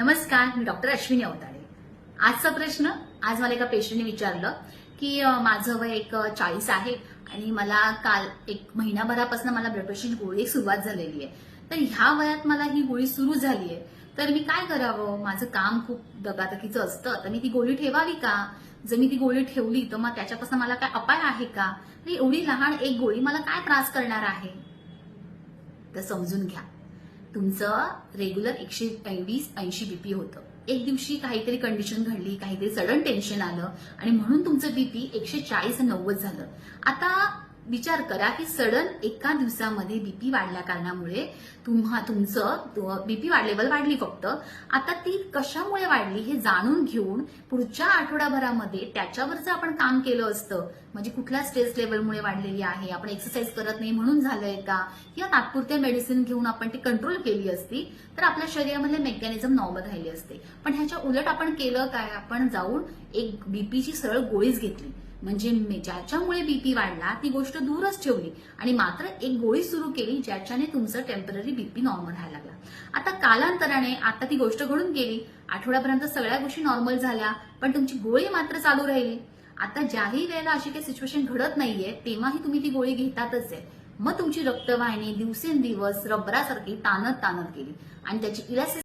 नमस्कार मी डॉक्टर अश्विनी अवताडे. आजचा प्रश्न आज मला एका पेशंटने विचारलं की माझं वय एक चाळीस आहे आणि मला काल एक महिनाभरापासून मला ब्लड प्रेशरची गोळी सुरुवात झालेली आहे. तर ह्या वयात मला ही गोळी सुरू झाली आहे. तर मी काय करावं? माझं काम खूप दगादगीचं असतं. तर मी ती गोळी ठेवावी का? जर मी ती गोळी ठेवली तर मग त्याच्यापासून मला काय अपाय आहे का? एवढी लहान एक गोळी मला काय त्रास करणार आहे? तर समजून घ्या. तुमचं रेग्युलर एकशे वीस ऐंशी बीपी होतं. एक दिवशी काहीतरी कंडिशन घडली काहीतरी सडन टेन्शन आलं आणि म्हणून तुमचं बीपी एकशे चाळीस नव्वद झालं. आता विचार करा की सडन एका दिवसामध्ये बीपी वाढल्या कारणामुळे तुम्हा तुमचं बीपी लेवल वाढली फक्त. आता ती कशामुळे वाढली हे जाणून घेऊन पुढच्या आठवडाभरामध्ये त्याच्यावरचं आपण काम केलं असतं. म्हणजे कुठल्या स्ट्रेस लेवलमुळे वाढलेली आहे? आपण एक्सरसाइज करत नाही म्हणून झालंय का? किंवा तात्पुरते मेडिसिन घेऊन आपण ती कंट्रोल केली असती तर आपल्या शरीरामधले मेकॅनिझम नॉर्मल राहिली असते. पण ह्याच्या उलट आपण केलं काय? आपण जाऊन एक बीपीची सरळ गोळीच घेतली. म्हणजे ज्याच्यामुळे बीपी वाढला ती गोष्ट दूरच ठेवली आणि मात्र एक गोळी सुरू केली ज्याच्याने तुमचं टेंपररी बीपी नॉर्मल व्हायला लागला. आता कालांतराने आता ती गोष्ट घडून गेली. आठवड्यापर्यंत सगळ्या गोष्टी नॉर्मल झाल्या पण तुमची गोळी मात्र चालू राहिली. आता ज्याही वेळेला अशी काही सिच्युएशन घडत नाहीये तेव्हाही तुम्ही ती गोळी घेतातच आहे. मग तुमची रक्तवाहिनी दिवसेंदिवस रबरासारखी ताणत ताणत गेली आणि त्याची इलासिस